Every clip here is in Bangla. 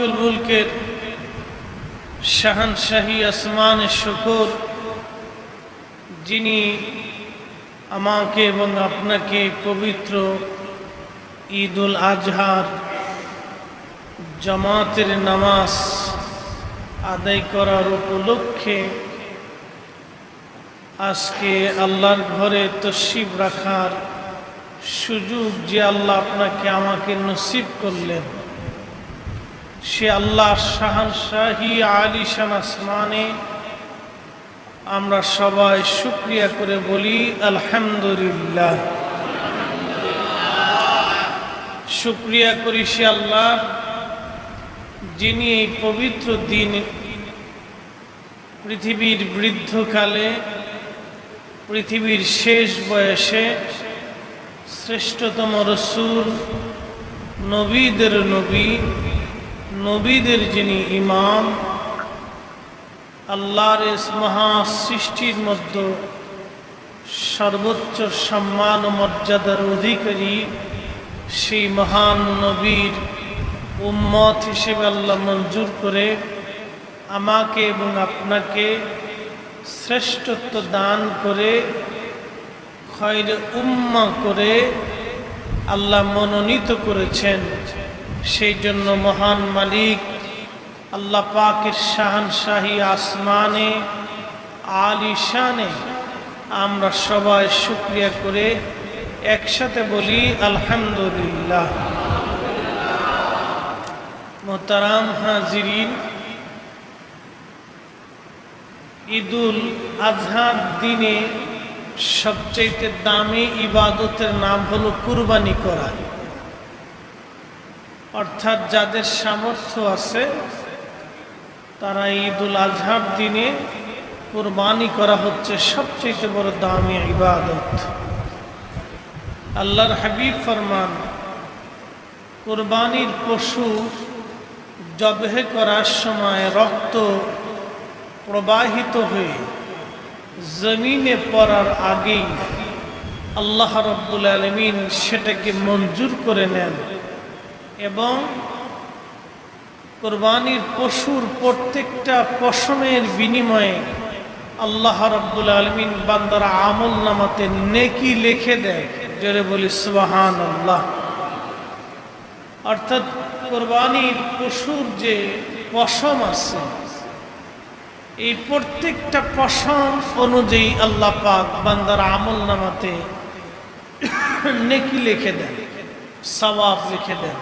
মালিকুল মুলকের শাহানশাহী আসমান শুকর, যিনি আমাকে এবং আপনাকে পবিত্র ঈদ উল আজহার জামাতের নামাজ আদায় করার উপলক্ষে আজকে আল্লাহর ঘরে তশিব রাখার সুযোগ যে আল্লাহ আপনাকে আমাকে নসিব করলেন। সে আল্লাহ শাহানশাহী আলিশান আসমানে আমরা সবাই শুক্রিয়া করে বলি, আলহামদুলিল্লাহ। শুক্রিয়া করি সে আল্লাহ, যিনি এই পবিত্র দিন পৃথিবীর বৃদ্ধকালে, পৃথিবীর শেষ বয়সে শ্রেষ্ঠতম রসুর নবীদের নবী নবীদের যিনি ইমাম, আল্লাহর মহা সৃষ্টির মধ্যে সর্বোচ্চ সম্মান ও মর্যাদার অধিকারী সেই মহান নবীর উম্মত হিসেবে আল্লাহ মঞ্জুর করে আমাকে এবং আপনাকে শ্রেষ্ঠত্ব দান করে, খয়ের উম্মা করে আল্লাহ মনোনীত করেছেন। সেই জন্য মহান মালিক, আল্লাহ পাকের শাহানশাহী আসমানে আলিশানে আমরা সবাই শুক্রিয়া করে একসাথে বলি, আলহামদুলিল্লাহ। মোতারাম হাজিরিন, ঈদুল আজহার দিনে সবচেয়ে দামি ইবাদতের নাম হলো কুরবানি করা। অর্থাৎ যাদের সামর্থ্য আছে, তারা ঈদুল আজহার দিনে কুরবানি করা হচ্ছে সবচেয়ে বড় দামি ইবাদত। আল্লাহর হাবিব ফরমান, কুরবানির পশু জবেহে করার সময় রক্ত প্রবাহিত হয়ে জমিনে পড়ার আগেই আল্লাহ রব্বুল আলমিন সেটাকে মঞ্জুর করে নেন। এবং কোরবানির পশুর প্রত্যেকটা পশমের বিনিময়ে আল্লাহ রব্বুল আলমিন বান্দারা আমল নামাতে নেকি লিখে দেয়। জোরে বলি সুবাহান আল্লাহ অর্থাৎ কোরবানির পশুর যে পশম আছে, এই প্রত্যেকটা পশম অনুযায়ী আল্লাহ পাক বান্দার আমল নামাতে নেকি লিখে দেন সবাব লিখে দেন।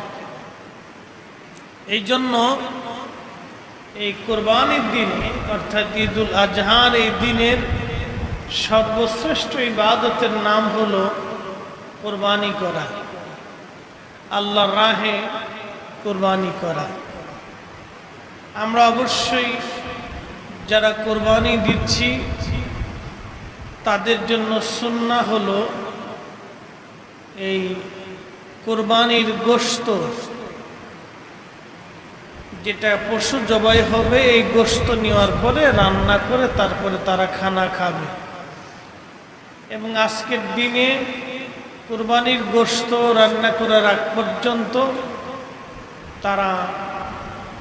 এই জন্য এই কোরবানির দিনে, অর্থাৎ ঈদুল আজহার এই দিনের সর্বশ্রেষ্ঠ ইবাদতের নাম হল কোরবানি করা। আল্লাহ রাহে কোরবানি করা। আমরা অবশ্যই যারা কোরবানি দিচ্ছি, তাদের জন্য সুন্না হলো এই কোরবানির গোস্ত যেটা পশু জবাই হবে, এই গোস্ত নেওয়ার পরে রান্না করে তারপরে তারা খানা খাবে। এবং আজকের দিনে কোরবানির গোস্ত রান্না করার আগ পর্যন্ত তারা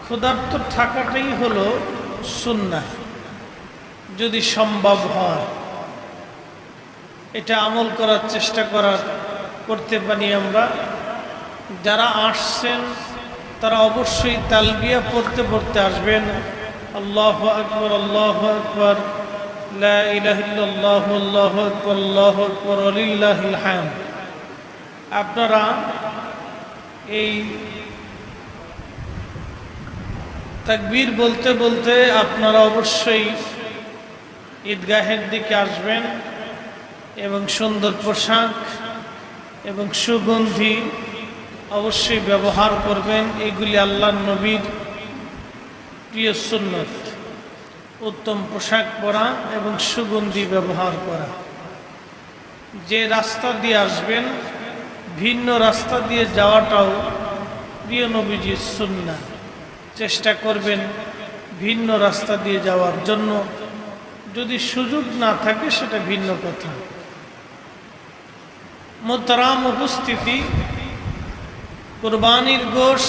ক্ষুধার্ত থাকাটাই হলো সুন্না যদি সম্ভব হয়। এটা আমল করার চেষ্টা করার, করতে পারি আমরা। যারা আসছেন তারা অবশ্যই তালবিয়া পড়তে পড়তে আসবেন। আল্লাহ আকবর আল্লাহ আকবর। আপনারা এই তাকবীর বলতে বলতে আপনারা অবশ্যই ঈদগাহের দিকে আসবেন এবং সুন্দর পোশাক এবং সুগন্ধি অবশ্যই ব্যবহার করবেন। এগুলি আল্লাহ নবীর প্রিয় সুন্নত। উত্তম পোশাক পরা এবং সুগন্ধি ব্যবহার করা। যে রাস্তা দিয়ে আসবেন, ভিন্ন রাস্তা দিয়ে যাওয়াটাও প্রিয় নবীজির সুন্না চেষ্টা করবেন ভিন্ন রাস্তা দিয়ে যাওয়ার জন্য। যদি সুযোগ না থাকে, সেটা ভিন্ন কথা। মোতারাম উপস্থিতি কোরবানির গোশ,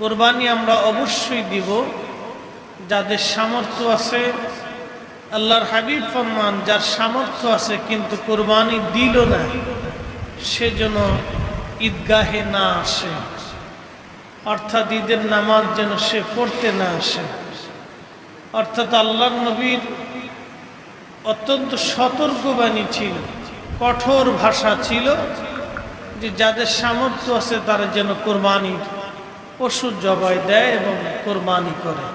কোরবানি আমরা অবশ্যই দিব। যাদের সামর্থ্য আছে, আল্লাহর হাবিব ফরমান, যার সামর্থ্য আছে, কিন্তু কোরবানি দিল না সেজন্য ঈদগাহে না আসে। অর্থাৎ ঈদের নামাজ যেন সে পড়তে না আসে। অর্থাৎ আল্লাহ নবীর অত্যন্ত সতর্কবাণী ছিল, কঠোর ভাষা ছিল যে যাদের সামর্থ্য আছে তারা যেন কোরবানির পশু জবাই দেয় এবং কোরবানি করে।